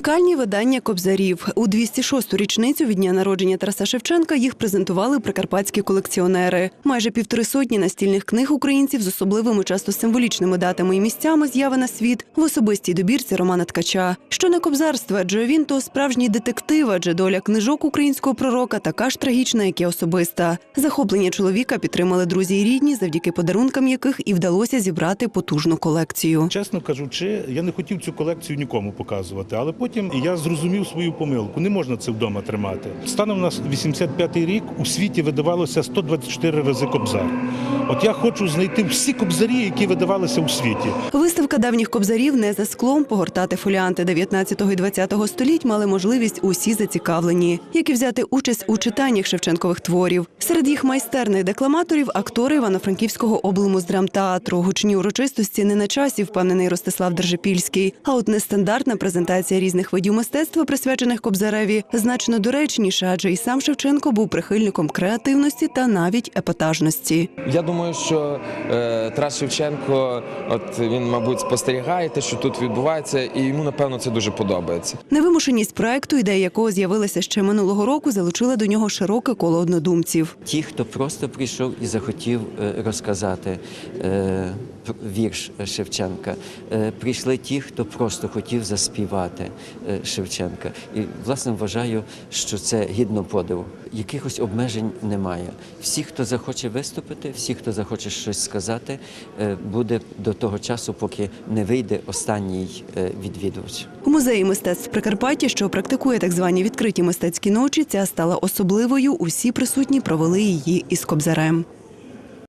Унікальні видання кобзарів у 206-ту річницю від дня народження Тараса Шевченка їх презентували прикарпатські колекціонери. Майже півтори сотні настільних книг українців з особливими, часто символічними датами і місцями з'яви на світ в особистій добірці Романа Ткача. Що не кобзар, стверджує він, то справжній детектив, адже доля книжок українського пророка така ж трагічна, як і особиста. Захоплення чоловіка підтримали друзі і рідні, завдяки подарункам яких і вдалося зібрати потужну колекцію. Чесно кажучи, я не хотів цю колекцію нікому показувати, але потім я зрозумів свою помилку. Не можна це вдома тримати. Станом на 85-й рік у світі видавалося 124 рази кобзар. От я хочу знайти всі кобзарі, які видавалися у світі. Виставка давніх кобзарів не за склом погортати фоліанти 19 і 20 століть мали можливість усі зацікавлені, як і взяти участь у читаннях Шевченкових творів. Серед їх майстерних декламаторів актори Івано-Франківського облмуздрамтеатру. Гучні урочистості не на часі, впевнений Ростислав Держипільський. А от нестандартна презентація різних видів мистецтва, присвячених кобзареві, значно доречніша, адже і сам Шевченко був прихильником креативності та навіть епатажності. Я думаю, що е, Тарас Шевченко, от він, мабуть, спостерігає те, що тут відбувається, і йому напевно це дуже подобається. Невимушеність проекту, ідея якого з'явилася ще минулого року, залучила до нього широке коло однодумців. Ті, хто просто прийшов і захотів е, розказати е, вірш Шевченка, Е, прийшли ті, хто просто хотів заспівати е, Шевченка. І власне вважаю, що це гідно подиву. Якихось обмежень немає. Всі, хто захоче виступити, всі, хто захоче щось сказати, е, буде до того часу, поки не вийде останній відвідувач. У музеї мистецтв Прикарпаття, що практикує так звані відкриті мистецькі ночі, ця стала особливою. Усі присутні провели її із кобзарем.